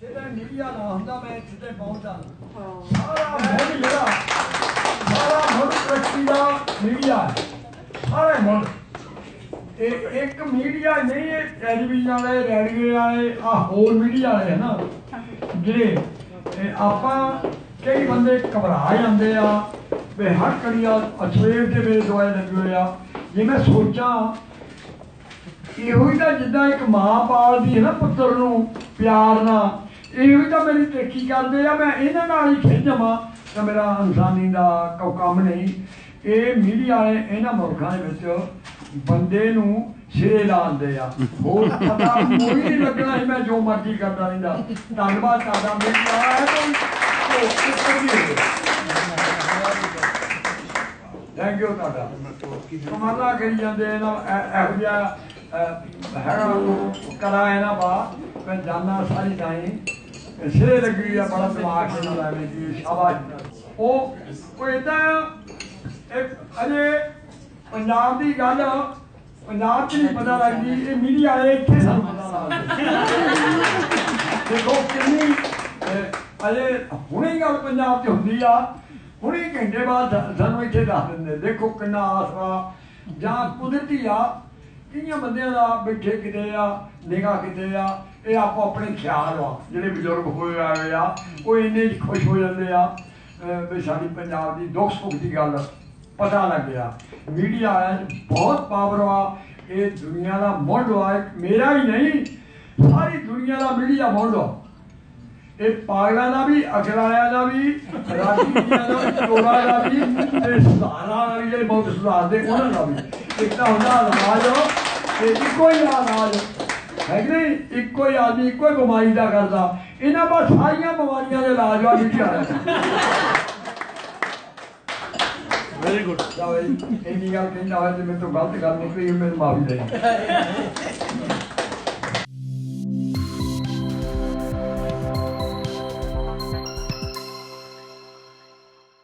ਜਿਹਦੇ ਮੀਡੀਆ ਨਾ ਹੁੰਦਾ ਮੈਂ ਇੱਥੇ ਤੇ ਪਹੁੰਚਦਾ ਸਾਰਾ ਮੁੱਢ ਜਿਹੜਾ ਸਾਰਾ ਮੁੱਢ ਤਰੱਕੀ ਦਾ ਮੀਡੀਆ ਸਾਰੇ ਮੁੱਢ ਇਹ ਇੱਕ ਮੀਡੀਆ ਨਹੀਂ ਇਹ ਟੈਲੀਵਿਜ਼ਨ ਵਾਲੇ ਰੇਡੀਓ ਵਾਲੇ ਆ ਹੋਰ ਮੀਡੀਆ ਵਾਲੇ ਹੈ ਨਾ ਜਿਹੜੇ ਇਹ ਆਪਾਂ ਕਈ ਬੰਦੇ ਘਬਰਾ ਜਾਂਦੇ ਆ ਵੀ ਹਰ ਕੜੀਆ ਅਸਵੇਰ ਦੇ ਵੇਲੇ ਦਵਾਈ ਲੱਗੀ ਹੋਈ ਆ। ਜੇ ਮੈਂ ਸੋਚਾਂ ਇਹੋ ਹੀ ਤਾਂ ਜਿੱਦਾਂ ਇੱਕ ਮਾਂ ਪਾਲਦੀ ਹੈ ਨਾ ਪੁੱਤਰ ਨੂੰ ਪਿਆਰ ਨਾਲ ਇਹੋ ਹੀ ਤਾਂ ਮੇਰੀ ਤਰੱਕੀ ਕਰਦੇ ਆ ਮੈਂ ਇਹਨਾਂ ਨਾਲ ਹੀ ਖਿੱਚ ਜਾਵਾਂ ਤਾਂ ਮੇਰਾ ਇਨਸਾਨੀ ਦਾ ਕੋਈ ਕੰਮ ਨਹੀਂ। ਇਹ ਮੀਡੀਆ ਵਾਲੇ ਇਹਨਾਂ ਮੁਲਕਾਂ ਦੇ ਵਿੱਚ ਬੰਦੇ ਨੂੰ ਸਿਰੇ ਲਾਉਂਦੇ ਆ। ਹੋਰ ਪਤਾ ਕੋਈ ਨਹੀਂ ਲੱਗਣਾ ਮੈਂ ਜੋ ਮਰਜ਼ੀ ਕਰਦਾ ਰਹਿੰਦਾ। ਧੰਨਵਾਦ ਤੁਹਾਡਾ ਮੀਡੀਆ ਹੈ ਕੋਈ ਥੈਂਕ ਯੂ ਤੁਹਾਡਾ। ਕਮਾਲਾ ਕਰੀ ਜਾਂਦੇ ਇਹਨਾਂ ਇਹੋ ਜਿਹਾ ਅਹ, ਹੈਗਾ ਕਲਾ ਇਹਨਾਂ ਬਾ ਮੈਂ ਜਾਨਾ ਸਾਰੀ ਦਾਈ ਸਿਰੇ ਲੱਗੀ ਆ ਬੜਾ ਦਿਮਾਗ ਇਹਨਾਂ ਦਾ ਐਵੇਂ ਜੀ, ਸ਼ਾਬਾਸ਼। ਉਹ ਉਹ ਇਦਾਂ ਇੱਕ ਅਜੇ ਪੰਜਾਬ ਦੀ ਗੱਲ ਪੰਜਾਬ 'ਚ ਨਹੀਂ ਪਤਾ ਲੱਗਦੀ, ਇਹ ਮੀਡੀਆ ਵਾਲੇ ਇੱਥੇ ਸਾਨੂੰ ਪਤਾ ਲੱਗਦਾ। ਦੇਖੋ ਕਿੰਨੀ ਅਜੇ ਹੁਣੇ ਗੱਲ ਪੰਜਾਬ 'ਚ ਹੁੰਦੀ ਆ, ਹੁਣੇ ਘੰਟੇ ਬਾਅਦ ਸਾਨੂੰ ਇੱਥੇ ਦੱਸ ਦਿੰਦੇ, ਦੇਖੋ ਕਿੰਨਾ ਆਸਰਾ, ਜਾਂ ਕੁਦਰਤੀ ਆ ਕਿੰਨੀਆਂ ਬੰਦਿਆਂ ਦਾ ਬੈਠੇ ਕਿਤੇ ਆ, ਨਿਗਾਹ ਕਿਤੇ ਆ, ਇਹ ਆਪੋ ਆਪਣੇ ਖਿਆਲ ਆ, ਜਿਹੜੇ ਬਜ਼ੁਰਗ ਹੋਏ ਆਏ ਆ ਉਹ ਇੰਨੇ ਖੁਸ਼ ਹੋ ਜਾਂਦੇ ਆ। ਵੀ ਸਾਡੀ ਪੰਜਾਬ ਦੀ ਦੁੱਖ ਸੁੱਖ ਦੀ ਗੱਲ ਪਤਾ ਲੱਗਿਆ ਮੀਡੀਆ ਬਹੁਤ ਪਾਵਰ ਆ। ਇਹ ਦੁਨੀਆ ਦਾ ਮੁੱਢ ਆ ਮੇਰਾ ਹੀ ਨਹੀਂ, ਸਾਰੀ ਦੁਨੀਆ ਦਾ ਮੀਡੀਆ ਮੁੱਢ ਆ। ਇਹ ਪਾਗਲਾਂ ਦਾ ਵੀ ਅਖਲਾਇਆ ਦਾ ਵੀ, ਰਾਜਨੀਤੀਆਂ ਦਾ ਚੋਰਾਂ ਦਾ ਵੀ, ਤੇ ਸੁਧਾਰਾਂ ਦਾ ਵੀ ਜਿਹੜੇ ਬਹੁਤ ਸੁਧਾਰਦੇ ਉਹਨਾਂ ਦਾ ਵੀ। ਇੱਕ ਤਾਂ ਹੁੰਦਾ ਇਲਾਜ ਤੇ ਇੱਕੋ ਹੀ ਇਲਾਜ ਹੈ ਕਿ ਨਹੀਂ? ਇੱਕੋ ਹੀ ਆਦਮੀ ਇੱਕੋ ਹੀ ਬਿਮਾਰੀ ਦਾ ਕਰਦਾ। ਇਹਨਾਂ ਬਸ ਸਾਰੀਆਂ ਬਿਮਾਰੀਆਂ ਦੇ ਇਲਾਜ ਆ ਮੀਡੀਆ ਹੈ ਵੈਰੀ ਗੁੱਡ ਜਾਓ ਜੀ ਇੰਨੀ ਗੱਲ ਕਹਿੰਦਾ ਹੋਇਆ ਜੇ ਮੇਰੇ ਤੋਂ ਗਲਤ ਗੱਲ ਨਿਕਲੀ ਮੈਨੂੰ ਮਾਫੀ ਦੇ